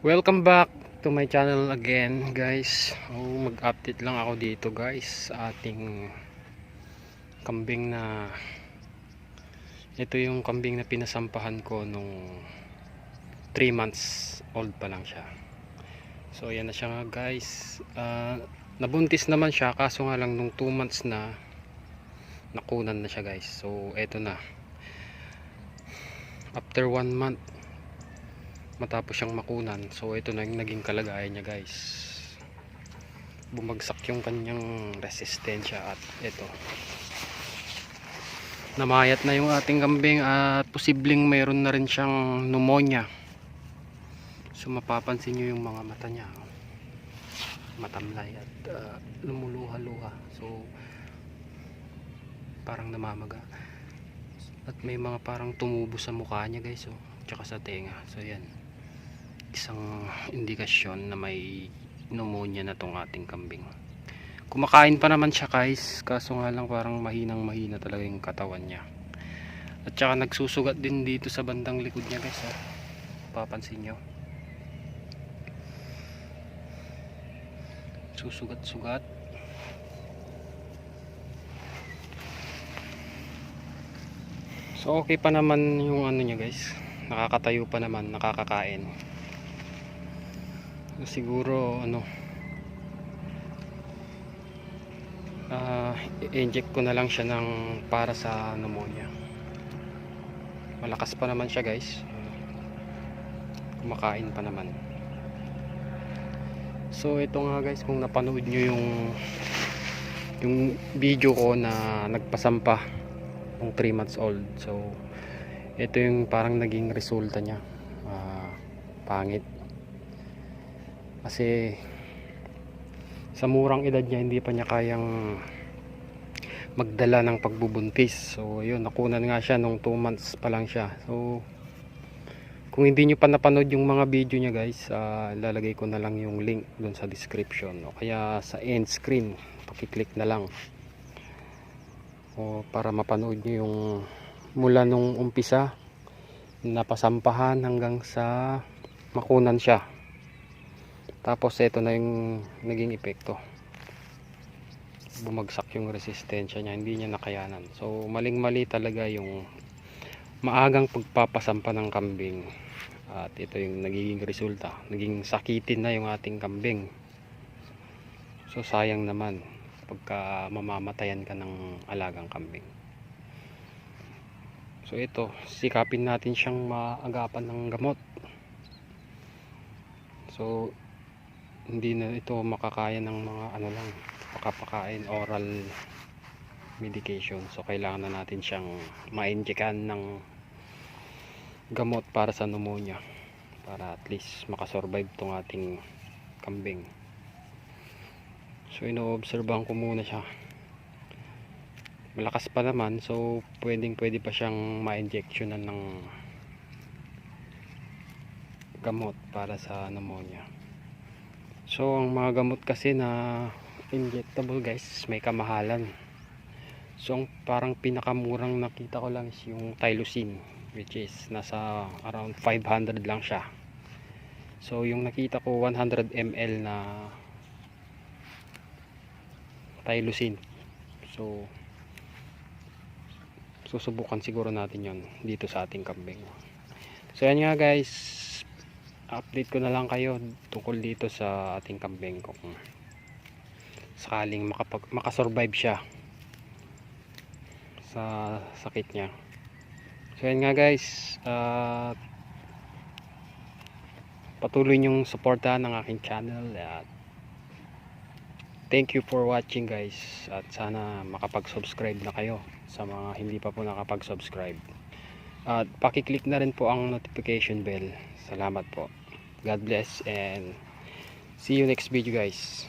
Welcome back to my channel again guys. Oh, Mag-update lang ako dito guys sa ating kambing na Ito yung kambing na pinasampahan ko nung 3 months old pa lang siya. So ayan na siya nga guys. Ah, Nabuntis naman siya kaso nga lang nung 2 months na Nakunan na siya guys. So eto na. After 1 month matapos siyang makunan. So ito na yung naging kalagayan niya guys. Bumagsak yung kanyang resistensya at ito. Namayat na yung ating kambing at posibleng mayroon na rin siyang pneumonia. So mapapansin nyo yung mga mata niya. Matamlay at uh, lumuluha-luha. So parang namamaga. At may mga parang tumubo sa mukha niya guys oh. Tsaka sa tenga. So yan isang indikasyon na may pneumonia na tong ating kambing. Kumakain pa naman siya guys. Kaso nga lang parang mahinang mahina talaga yung katawan niya. At saka nagsusugat din dito sa bandang likod niya guys ha? papansin nyo susugat sugat so okay pa naman yung ano niya guys. Nakakatayo pa naman nakakakain siguro ano ah i-inject ko na lang siya ng para sa pneumonia. Malakas pa naman siya guys. Kumakain pa naman. So ito nga guys kung napanood nyo yung yung video ko na nagpasampa ng 3 months old. So ito yung parang naging resulta niya. Ah, pangit kasi sa murang edad niya hindi pa niya kayang magdala ng pagbubuntis. So yun nakunan nga siya nung 2 months pa lang siya. So kung hindi nyo pa napanood yung mga video niya guys ah, lalagay ko na lang yung link dun sa description. O kaya sa end screen pakiclick na lang. O para mapanood nyo yung mula nung umpisa napasampahan hanggang sa makunan siya tapos ito na yung naging epekto. Bumagsak yung resistensya niya hindi niya nakayanan. So maling mali talaga yung maagang pagpapasampa ng kambing. At ito yung nagiging resulta. Naging sakitin na yung ating kambing. So sayang naman pagka mamamatayan ka ng alagang kambing. So ito sikapin natin siyang maagapan ng gamot. So hindi na ito makakaya ng mga ano lang pakapakain oral medication. So kailangan na natin siyang ma-injekan ng gamot para sa pneumonia para at least makasurvive tong ating kambing. So ino-obserbahan ko muna siya. Malakas pa naman so pwedeng pwede pa siyang ma-injectionan ng gamot para sa pneumonia so ang mga gamot kasi na injectable guys may kamahalan. So ang parang pinakamurang nakita ko lang is yung Tylosin which is nasa around 500 lang siya. So yung nakita ko 100 ml na Tylosin so susubukan siguro natin yon dito sa ating kambing. So yan nga guys update ko na lang kayo tungkol dito sa ating kambing kung sakaling makapag, makasurvive siya sa sakit niya. So yan nga guys uh, patuloy nyong suportahan ng aking channel at thank you for watching guys. At sana makapag subscribe na kayo sa mga hindi pa po nakapag subscribe at pakiclick na rin po ang notification bell. Salamat po. God bless and see you next video guys